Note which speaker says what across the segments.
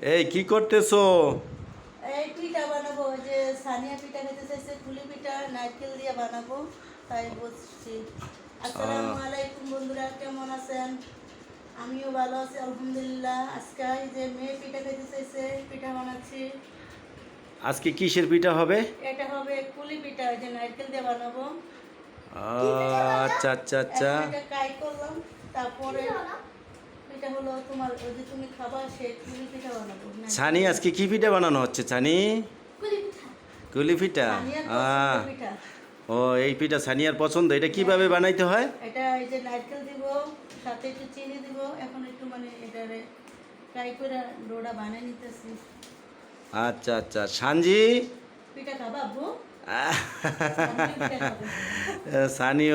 Speaker 1: এই কি করতেছো?
Speaker 2: এই পিঠা বানাবো ওই যে সানিয়া পিঠা খেতে চাইছে পুলি পিঠা নারকেল দিয়ে বানাবো তাই বলছি আসসালামু আলাইকুম বন্ধুরা কেমন আছেন? আমিও ভালো আছি আলহামদুলিল্লাহ। আজকে এই যে মেয়ে পিঠা খেতে চাইছে পিঠা বানাচ্ছি।
Speaker 1: আজকে কিসের পিঠা হবে?
Speaker 2: এটা হবে পুলি পিঠা ওই যে নারকেল দিয়ে বানাবো।
Speaker 1: আচ্ছা আচ্ছা আচ্ছা।
Speaker 2: করলাম তারপরে পিঠা হলো তোমার ওই যে তুমি খাবার সে পুলি পিঠা বানাবো।
Speaker 1: ছানি আজকে কি পিঠা বানানো হচ্ছে ছানি? কুলি পিঠা। ও এই পিঠা সানিয়ার পছন্দ। এটা কীভাবে বানাইতে হয়?
Speaker 2: এটা এই যে নারকেল দিব সাথে একটু চিনি দিব। এখন একটু মানে এটারে ফ্রাই করে ডোটা বানিয়ে নিতেছি।
Speaker 1: আচ্ছা আচ্ছা। সানজি?
Speaker 2: পিঠা খাবা আব্বু? খাবে।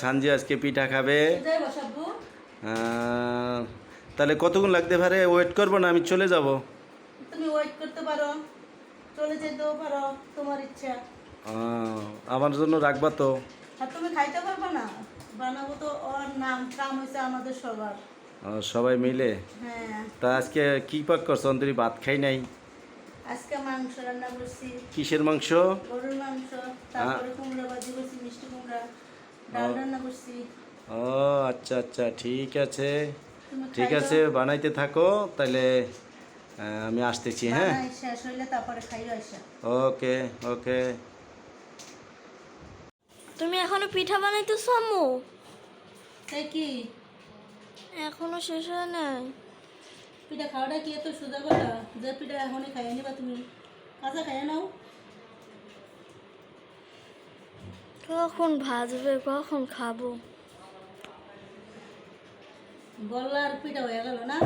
Speaker 1: সানজি আজকে পিঠা খাবে। তাহলে কতক্ষণ লাগতে পারে? ওয়েট করব না আমি চলে যাব।
Speaker 2: তুমি ওয়েট করতে পারো। চলে যেতেও পারো তোমার ইচ্ছা।
Speaker 1: আমার জন্য রাখবা তো।
Speaker 2: আর তুমি খাইতে পারবে না? বানাবো তো ওর নাম কাম হয়েছে আমাদের সবার।
Speaker 1: সবাই মিলে?
Speaker 2: হ্যাঁ।
Speaker 1: তা আজকে কি পাক করছ? অন্তরি ভাত খাই নাই।
Speaker 2: আজকে মাংস রান্না করছি।
Speaker 1: কিসের মাংস?
Speaker 2: গরুর মাংস তারপরে কুমড়া ভাজি করছি মিষ্টি কুমড়া। ডাল রান্না করছি।
Speaker 1: ও আচ্ছা আচ্ছা ঠিক আছে। ঠিক আছে বানাইতে থাকো তাহলে আমি আসতেছি হ্যাঁ? ওকে ওকে।
Speaker 3: তুমি এখনও পিঠা বানাইতে আম্মু?
Speaker 2: সে কি?
Speaker 3: এখনও শেষ হয় নাই।
Speaker 2: পিঠা খাওয়াটা কি এত সোজা কথা? যে পিঠা এখনই খাইয়ে নিবা তুমি। কাঁচা খাইয়ে নাও।
Speaker 3: কখন ভাজবে কখন খাব?
Speaker 2: গল্লার পিঠা হয়ে গেল না?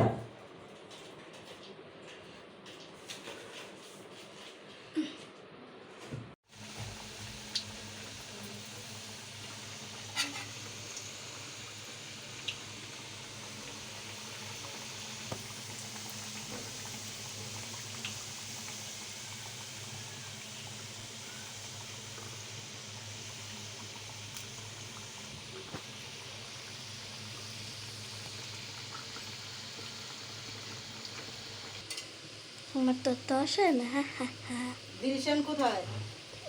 Speaker 3: আমার তো আসে না
Speaker 2: দিরিশান কোথায়?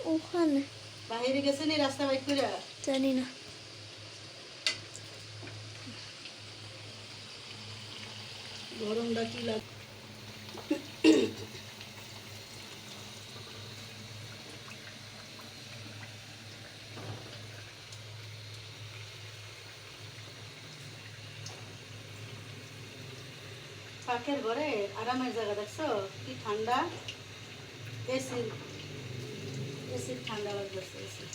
Speaker 3: ওখানে।
Speaker 2: বাইরে গেছে নি রাস্তা বাইক করে?
Speaker 3: জানি না।
Speaker 2: গরমটা কি লাগ পাকের ঘরে আরামের জায়গা দেখছ? কি ঠান্ডা। এসি এসির ঠান্ডা লাগতেছে এসি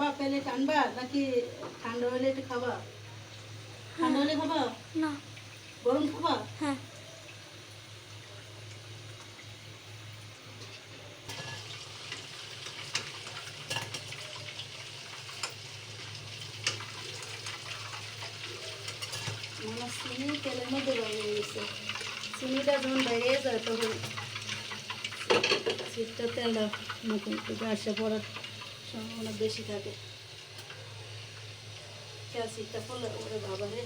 Speaker 2: খাবা পেলে টানবা নাকি ঠান্ডা হলে একটু খাবা? ঠান্ডা হলে খাবা?
Speaker 3: না।
Speaker 2: গরম খাবা?
Speaker 3: হ্যাঁ।
Speaker 2: চিনি তেলের মধ্যে বাইরে গেছে চিনিটা যখন বাইরে যায় তখন শীতটা তেলটা আসে পড়ার সম্ভাবনা বেশি থাকে। শীতটা পড়লে ওরে বাবারে।